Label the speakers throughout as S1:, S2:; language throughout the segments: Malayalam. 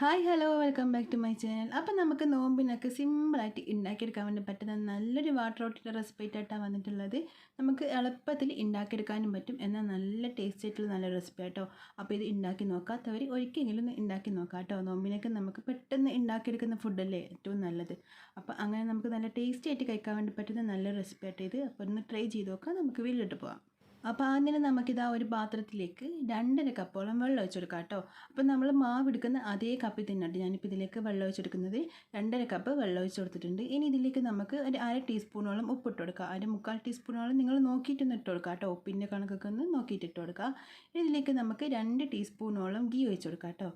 S1: Hi hello welcome back to my channel. അപ്പം നമുക്ക് നോമ്പിനൊക്കെ സിമ്പിളായിട്ട് ഉണ്ടാക്കിയെടുക്കാൻ വേണ്ടി പറ്റുന്ന നല്ലൊരു വാട്ടർ ഓട്ടിന്റെ റെസിപ്പി ആയിട്ടാണ് വന്നിട്ടുള്ളത്. നമുക്ക് എളുപ്പത്തിൽ ഉണ്ടാക്കിയെടുക്കാനും പറ്റും. എന്നാൽ നല്ല ടേസ്റ്റ് ആയിട്ടുള്ള നല്ല റെസിപ്പി ആട്ടോ. അപ്പോൾ ഇത് ഉണ്ടാക്കി നോക്കാത്തവർ ഒരിക്കലെങ്കിലും ഉണ്ടാക്കി നോക്കാം കേട്ടോ. നോമ്പിനൊക്കെ നമുക്ക് പെട്ടെന്ന് ഉണ്ടാക്കിയെടുക്കുന്ന ഫുഡല്ലേ ഏറ്റവും നല്ലത്. അപ്പോൾ അങ്ങനെ നമുക്ക് നല്ല ടേസ്റ്റി ആയിട്ട് കഴിക്കാൻ വേണ്ടി പറ്റുന്ന നല്ല റെസിപ്പി ആയിട്ട് ഇത്. അപ്പോൾ ഒന്ന് ട്രൈ ചെയ്ത് നോക്കാം. നമുക്ക് വീട്ടിലിട്ട് പോകാം അപ്പോൾ ആദ്യം നമുക്കിതാ ഒരു പാത്രത്തിലേക്ക് രണ്ടര കപ്പോളം വെള്ളം ഒഴിച്ചു കൊടുക്കാം കേട്ടോ അപ്പോൾ നമ്മൾ മാവ് എടുക്കുന്ന അതേ കപ്പിൽ തന്നെയാണ് ഞാനിപ്പോൾ ഇതിലേക്ക് വെള്ളം ഒഴിച്ചെടുക്കുന്നത് രണ്ടര കപ്പ് വെള്ളം ഒഴിച്ച് കൊടുത്തിട്ടുണ്ട്. ഇനി ഇതിലേക്ക് നമുക്ക് ഒരു അര ടീസ്പൂണോളം ഉപ്പിട്ട് കൊടുക്കുക അര മുക്കാൽ ടീസ്പൂണോളം നിങ്ങൾ നോക്കിയിട്ടൊന്ന് ഇട്ട് കൊടുക്കുക കേട്ടോ. ഉപ്പിന്റെ കണക്കൊക്കെ ഒന്ന് നോക്കിയിട്ട് ഇട്ട് കൊടുക്കുക ഇതിലേക്ക് നമുക്ക് രണ്ട് ടീസ്പൂണോളം ഗീ ഒഴിച്ച് കൊടുക്കാം കേട്ടോ.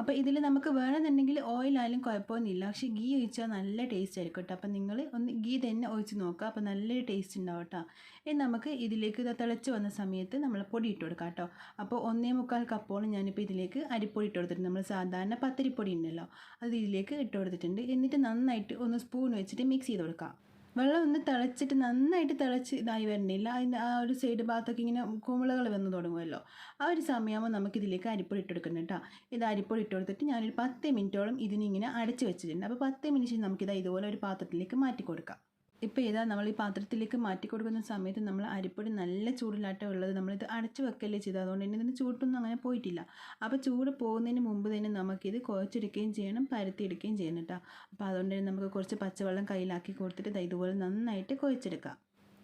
S1: അപ്പോൾ ഇതിൽ നമുക്ക് വേണമെന്നുണ്ടെങ്കിൽ ഓയിലായാലും കുഴപ്പമൊന്നുമില്ല. പക്ഷേ ഗീ ഒഴിച്ചാൽ നല്ല ടേസ്റ്റ് ആയിരിക്കും കേട്ടോ. അപ്പോൾ നിങ്ങൾ ഒന്ന് ഗീ തന്നെ ഒഴിച്ച് നോക്കുക. അപ്പോൾ നല്ലൊരു ടേസ്റ്റ് ഉണ്ടാവും കേട്ടോ. ഇനി നമുക്ക് ഇതിലേക്ക് ഇത് തിളച്ച് വന്ന സമയത്ത് നമ്മൾ പൊടി ഇട്ട് കൊടുക്കാം കേട്ടോ. അപ്പോൾ ഒന്നേ മുക്കാൽ കപ്പോളം ഞാനിപ്പോൾ ഇതിലേക്ക് അരിപ്പൊടി ഇട്ട് കൊടുത്തിട്ടുണ്ട്. നമ്മൾ സാധാരണ പത്തരിപ്പൊടി ഉണ്ടല്ലോ. അത് ഇതിലേക്ക് ഇട്ട് കൊടുത്തിട്ടുണ്ട്. എന്നിട്ട് നന്നായിട്ട് ഒന്ന് സ്പൂൺ വെച്ചിട്ട് മിക്സ് ചെയ്ത് കൊടുക്കാം. വെള്ളം ഒന്ന് തിളച്ചിട്ട് നന്നായിട്ട് തിളച്ച് ഇതായി വരണില്ല. അതിന്റെ ആ ഒരു സൈഡ് ഭാഗത്തൊക്കെ ഇങ്ങനെ കുമിളകൾ വന്ന് തുടങ്ങുമല്ലോ. ആ ഒരു സമയമാകുമ്പോൾ നമുക്കിതിലേക്ക് അരിപ്പൊടി ഇട്ടെടുക്കുന്നു കൊടുക്കണം കേട്ടോ. ഇത് അരിപ്പൊടി ഇട്ട് കൊടുത്തിട്ട് ഞാനൊരു പത്ത് മിനിറ്റോളം ഇതിനിങ്ങനെ അടച്ച് വെച്ചിട്ടുണ്ട്. അപ്പോൾ പത്ത് മിനിറ്റ് നമുക്കിത് ഇതുപോലെ ഒരു പാത്രത്തിലേക്ക് മാറ്റി കൊടുക്കാം. ഇപ്പോൾ ഇതാ നമ്മൾ ഈ പാത്രത്തിലേക്ക് മാറ്റി കൊടുക്കുന്ന സമയത്ത് നമ്മൾ അരിപ്പൊടി നല്ല ചൂടിലാട്ടം ഉള്ളത്. നമ്മളിത് അടച്ചു വെക്കല്ലേ ചെയ്തത്. അതുകൊണ്ട് തന്നെ ഇതിന് ചൂട്ടൊന്നും അങ്ങനെ പോയിട്ടില്ല. അപ്പോൾ ചൂട് പോകുന്നതിന് മുമ്പ് തന്നെ നമുക്കിത് കുഴച്ചെടുക്കുകയും ചെയ്യണം പരത്തിയെടുക്കുകയും ചെയ്യണം കേട്ടോ. അപ്പോൾ അതുകൊണ്ട് തന്നെ നമുക്ക് കുറച്ച് പച്ചവെള്ളം കയ്യിലാക്കി കൊടുത്തിട്ട് ഇതുപോലെ നന്നായിട്ട് കുഴച്ചെടുക്കാം.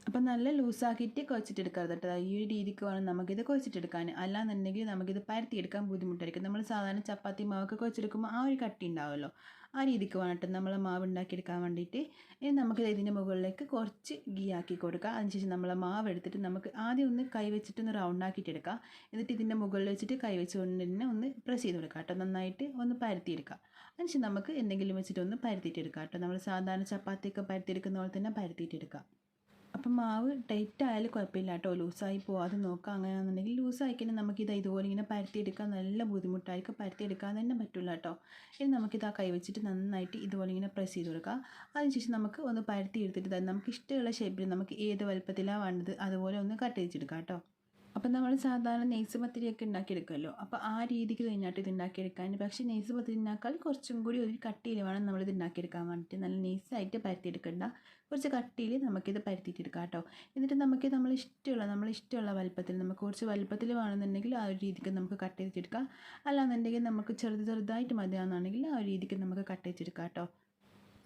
S1: അപ്പം നല്ല ലൂസാക്കിയിട്ട് കുഴച്ചിട്ട് എടുക്കരുത് കേട്ടോ. ഈ ഒരു രീതിക്ക് വേണം നമുക്കിത് കുഴച്ചിട്ടെടുക്കാൻ. അല്ലാന്നുണ്ടെങ്കിൽ നമുക്കിത് പരത്തിയെടുക്കാൻ ബുദ്ധിമുട്ടായിരിക്കും. നമ്മൾ സാധാരണ ചപ്പാത്തി മാവൊക്കെ കുഴച്ചെടുക്കുമ്പോൾ ആ ഒരു കട്ടി ഉണ്ടാവുമല്ലോ. ആ രീതിക്ക് വേണം നമ്മൾ മാവ് ഉണ്ടാക്കിയെടുക്കാൻ വേണ്ടിയിട്ട്. ഇനി നമുക്ക് ഇതിന്റെ മുകളിലേക്ക് കുറച്ച് ഗീ ആക്കി കൊടുക്കുക അതിനുശേഷം നമ്മൾ മാവ് എടുത്തിട്ട് നമുക്ക് ആദ്യം ഒന്ന് കൈ വെച്ചിട്ട് ഒന്ന് റൗണ്ട് ആക്കിയിട്ട് എടുക്കുക എന്നിട്ട് ഇതിന്റെ മുകളിൽ വെച്ചിട്ട് കൈ വെച്ചുകൊണ്ട് തന്നെ ഒന്ന് പ്രസ് ചെയ്ത് കൊടുക്കുക കേട്ടോ. നന്നായിട്ട് ഒന്ന് പരത്തിയെടുക്കുക അതിനുശേഷം നമുക്ക് എന്തെങ്കിലും വെച്ചിട്ട് ഒന്ന് പരത്തിയിട്ട് എടുക്കാം കേട്ടോ. നമ്മൾ സാധാരണ ചപ്പാത്തിയൊക്കെ പരത്തിയെടുക്കുന്ന പോലെ തന്നെ പരത്തിയിട്ട് എടുക്കുക അപ്പം മാവ് ടൈറ്റ് ആയാലും കുഴപ്പമില്ല കേട്ടോ. ലൂസായി പോവാതെ നോക്കാം. അങ്ങനെയാണെന്നുണ്ടെങ്കിൽ ലൂസായി കഴിഞ്ഞാൽ നമുക്കിത് ഇതുപോലെ ഇങ്ങനെ പരത്തിയെടുക്കാൻ നല്ല ബുദ്ധിമുട്ടായിരിക്കും. പരത്തിയെടുക്കാൻ തന്നെ പറ്റില്ല കേട്ടോ. ഇനി നമുക്കിത് ആ കൈ വെച്ചിട്ട് നന്നായിട്ട് ഇതുപോലെ ഇങ്ങനെ പ്രസ് ചെയ്ത് കൊടുക്കാം. അതിനുശേഷം നമുക്ക് ഒന്ന് പരത്തി എടുത്തിട്ട് നമുക്ക് ഇഷ്ടമുള്ള ഷേപ്പിൽ നമുക്ക് ഏത് വലുപ്പത്തിലാണ് വേണ്ടത് അതുപോലെ ഒന്ന് കട്ട് ചെയ്തെടുക്കാം കേട്ടോ. അപ്പം നമ്മൾ സാധാരണ നെയ്സ് പത്തിരിയൊക്കെ ഉണ്ടാക്കിയെടുക്കുമല്ലോ അപ്പോൾ ആ രീതിക്ക് കഴിഞ്ഞിട്ട് ഇത് ഉണ്ടാക്കിയെടുക്കാൻ പക്ഷേ നെയ്സ് പത്തിരിനേക്കാൾ കുറച്ചും കൂടി ഒരു കട്ടിയിൽ വേണം നമ്മളിത് ഉണ്ടാക്കിയെടുക്കാൻ വേണ്ടിയിട്ട് നല്ല നെയ്സായിട്ട് പരത്തിയെടുക്കണ്ട. കുറച്ച് കട്ടിയിൽ നമുക്കിത് പരത്തിയിട്ടെടുക്കാം കേട്ടോ. എന്നിട്ട് നമുക്ക് നമ്മൾ ഇഷ്ടമുള്ള നമ്മൾ ഇഷ്ടമുള്ള വലുപ്പത്തിൽ നമുക്ക് കുറച്ച് വലുപ്പത്തിൽ വേണമെന്നുണ്ടെങ്കിൽ ആ ഒരു രീതിക്ക് നമുക്ക് കട്ട് ചെയ്തിട്ടെടുക്കാം. അല്ലാന്നുണ്ടെങ്കിൽ നമുക്ക് ചെറുത് ചെറുതായിട്ട് മതിയാണെന്നുണ്ടെങ്കിൽ ആ ഒരു രീതിക്ക് നമുക്ക് കട്ട് ചെയ്തെടുക്കാം കേട്ടോ.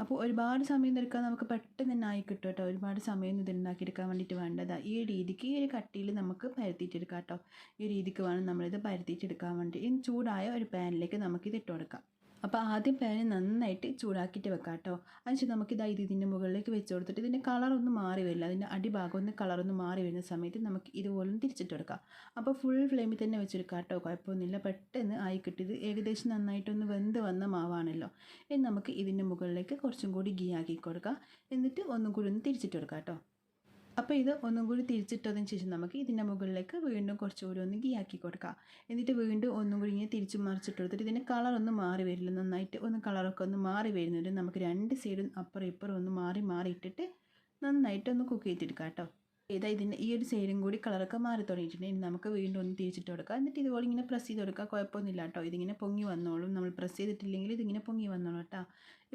S1: അപ്പോൾ ഒരുപാട് സമയം എടുക്കാൻ നമുക്ക് പെട്ടെന്ന് തന്നെ ആയി കിട്ടും കേട്ടോ. ഒരുപാട് സമയം ഇത് ഉണ്ടാക്കിയെടുക്കാൻ വേണ്ടിയിട്ട് വേണ്ടതാ. ഈ രീതിക്ക് ഈ ഒരു കട്ടിയിൽ നമുക്ക് പരത്തിയിട്ടെടുക്കാം കേട്ടോ. ഈ രീതിക്ക് വേണം നമ്മളിത് പരത്തിയിട്ടെടുക്കാൻ വേണ്ടി. ഇനി ചൂടായ ഒരു പാനിലേക്ക് നമുക്കിത് ഇട്ട് കൊടുക്കാം. അപ്പോൾ ആദ്യം പാന് നന്നായിട്ട് ചൂടാക്കിയിട്ട് വെക്കാം കേട്ടോ അതിനുശേഷം നമുക്കിത് ഇത് ഇതിന്റെ മുകളിലേക്ക് വെച്ച് കൊടുത്തിട്ട് ഇതിന്റെ കളറൊന്നും മാറി വരില്ല. അതിന്റെ അടിഭാഗം ഒന്ന് കളറൊന്ന് മാറി വരുന്ന സമയത്ത് നമുക്ക് ഇതുപോലെ തിരിച്ചിട്ട് കൊടുക്കാം. അപ്പോൾ ഫുൾ ഫ്ലെയിമിൽ തന്നെ വെച്ചെടുക്കാം കേട്ടോ കുഴപ്പമൊന്നുമില്ല. പെട്ടെന്ന് ആയി കിട്ടിയത് ഏകദേശം നന്നായിട്ടൊന്ന് വെന്ത് വന്ന മാവാണല്ലോ. ഇനി നമുക്ക് ഇതിന്റെ മുകളിലേക്ക് കുറച്ചും കൂടി ഗീ ആക്കി കൊടുക്കാം. എന്നിട്ട് ഒന്നും കൂടി ഒന്ന് തിരിച്ചിട്ട് കൊടുക്കാം കേട്ടോ അപ്പോൾ ഇത് ഒന്നും കൂടി തിരിച്ചിട്ടതിന് ശേഷം നമുക്ക് ഇതിന്റെ മുകളിലേക്ക് വീണ്ടും കുറച്ചുകൂടി ഒന്ന് ഗീ ആക്കി കൊടുക്കാം. എന്നിട്ട് വീണ്ടും ഒന്നും കൂടി ഇങ്ങനെ തിരിച്ച് മറിച്ചിട്ട് കൊടുത്തിട്ട് ഇതിന്റെ കളർ ഒന്ന് മാറി വരില്ല. നന്നായിട്ട് ഒന്ന് കളറൊക്കെ ഒന്ന് മാറി വരുന്നുണ്ട് നമുക്ക് രണ്ട് സൈഡും അപ്പുറം ഇപ്പുറം ഒന്ന് മാറി മാറി ഇട്ടിട്ട് നന്നായിട്ടൊന്ന് കുക്ക് ചെയ്തെടുക്കാം കേട്ടോ. ഇതാ ഇതിന്റെ ഈ ഒരു സൈഡും കൂടി കളറൊക്കെ മാറി തുടങ്ങിയിട്ടുണ്ട് ഇനി നമുക്ക് വീണ്ടും ഒന്ന് തിരിച്ചിട്ട് കൊടുക്കാം. എന്നിട്ട് ഇതുപോലെ ഇങ്ങനെ പ്രസ് ചെയ്ത് കൊടുക്കുക കുഴപ്പമൊന്നുമില്ല കേട്ടോ. ഇതിങ്ങനെ പൊങ്ങി വന്നോളും. നമ്മൾ പ്രസ് ചെയ്തിട്ടില്ലെങ്കിൽ ഇതിങ്ങനെ പൊങ്ങി വന്നോളും കേട്ടോ.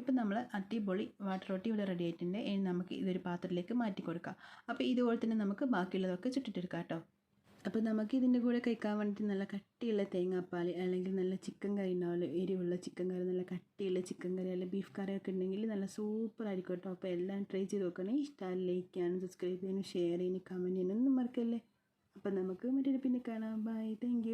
S1: ഇപ്പം നമ്മൾ അടിപൊളി വാട്ടർ റോട്ടി ഇവിടെ റെഡി ആയിട്ടുണ്ട്. ഇനി നമുക്ക് ഇതൊരു പാത്രത്തിലേക്ക് മാറ്റി കൊടുക്കാം. അപ്പോൾ ഇതുപോലെ തന്നെ നമുക്ക് ബാക്കിയുള്ളതൊക്കെ ചുട്ടിട്ടെടുക്കാം കേട്ടോ. അപ്പോൾ നമുക്ക് ഇതിന്റെ കൂടെ കഴിക്കാൻ വേണ്ടിയിട്ട് നല്ല കട്ടിയുള്ള തേങ്ങാപ്പാൽ അല്ലെങ്കിൽ നല്ല ചിക്കൻ കറി ഉണ്ടാവുമല്ലോ എരിവുള്ള ചിക്കൻ കറി നല്ല കട്ടിയുള്ള ചിക്കൻ കറി അല്ലെങ്കിൽ ബീഫ് കറി ഒക്കെ ഉണ്ടെങ്കിൽ നല്ല സൂപ്പർ ആയിരിക്കും കേട്ടോ. അപ്പോൾ എല്ലാം ട്രൈ ചെയ്ത് നോക്കണേ. ഇഷ്ടമായി ലൈക്ക് ചെയ്യാനും സബ്സ്ക്രൈബ് ചെയ്യാനും ഷെയർ ചെയ്യാനും കമന്റ് ചെയ്യാനും ഒന്നും മറക്കല്ലേ. അപ്പോൾ നമുക്ക് മറ്റൊരു പിന്നെ കാണാം. Bye thank